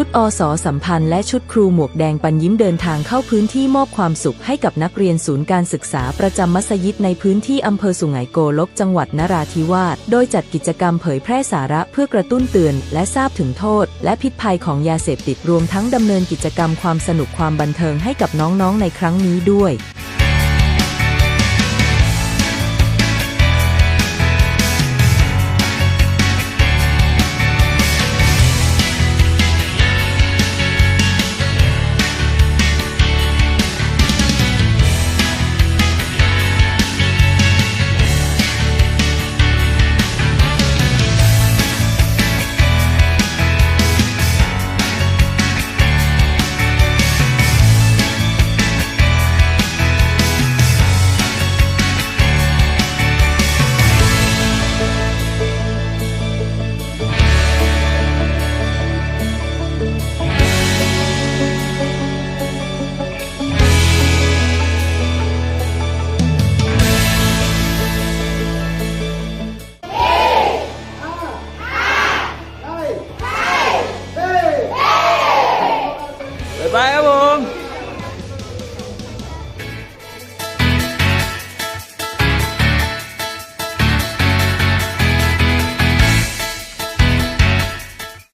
ชุดอสสัมพันธ์และชุดครูหมวกแดงปันยิ้มเดินทางเข้าพื้นที่มอบความสุขให้กับนักเรียนศูนย์การศึกษาประจำมัสยิดในพื้นที่อำเภอสุไหงโกลกจังหวัดนราธิวาส โดยจัดกิจกรรมเผยแพร่สาระเพื่อกระตุ้นเตือน และทราบถึงโทษ และพิษภัยของยาเสพติดรวมทั้งดำเนินกิจกรรมความสนุกความบันเทิงให้กับน้องๆในครั้งนี้ด้วย บ๊